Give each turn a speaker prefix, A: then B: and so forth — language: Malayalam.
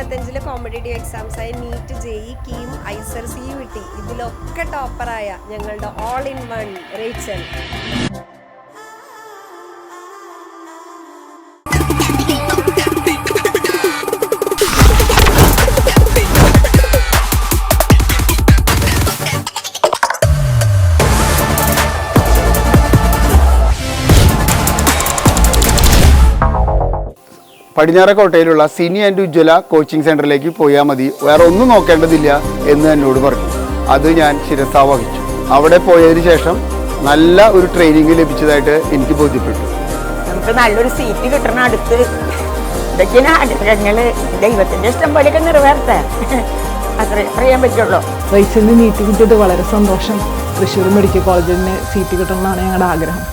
A: ഇരുപത്തഞ്ചിൽ കോമ്പറ്റേറ്റീവ് എക്സാംസ് ആയ NEET JEE KEAM IISER C U T ഇതിലൊക്കെ ടോപ്പറായ ഞങ്ങളുടെ ഓൾ ഇൻ വൺ റേച്ചൽ
B: പടിഞ്ഞാറക്കോട്ടയിലുള്ള സിനി ആൻഡ് ഉജ്ജ്വല കോച്ചിങ് സെന്ററിലേക്ക് പോയാൽ മതി. വേറെ ഒന്നും നോക്കേണ്ടതില്ല എന്ന് എന്നോട് പറഞ്ഞു. അത് ഞാൻ ശിരസാവഹിച്ചു അവിടെ പോയതിനു ശേഷം നല്ല ഒരു ട്രെയിനിങ് ലഭിച്ചതായിട്ട് എനിക്ക് ബോധ്യപ്പെട്ടു.
C: നമുക്ക് നല്ലൊരു സീറ്റ് കിട്ടണം അടുത്ത്. ഇതൊക്കെയാണ് ദൈവത്തിന്റെ ഇഷ്ടം പോലെയൊക്കെ നിറവേർത്താൻ അത്രേ പറയാൻ പറ്റുള്ളൂ.
D: റൈസിന് നീറ്റ് കിട്ടിയത് വളരെ സന്തോഷം. തൃശ്ശൂർ മെഡിക്കൽ കോളേജിന് സീറ്റ് കിട്ടണമെന്നാണ് ഞങ്ങളുടെ ആഗ്രഹം.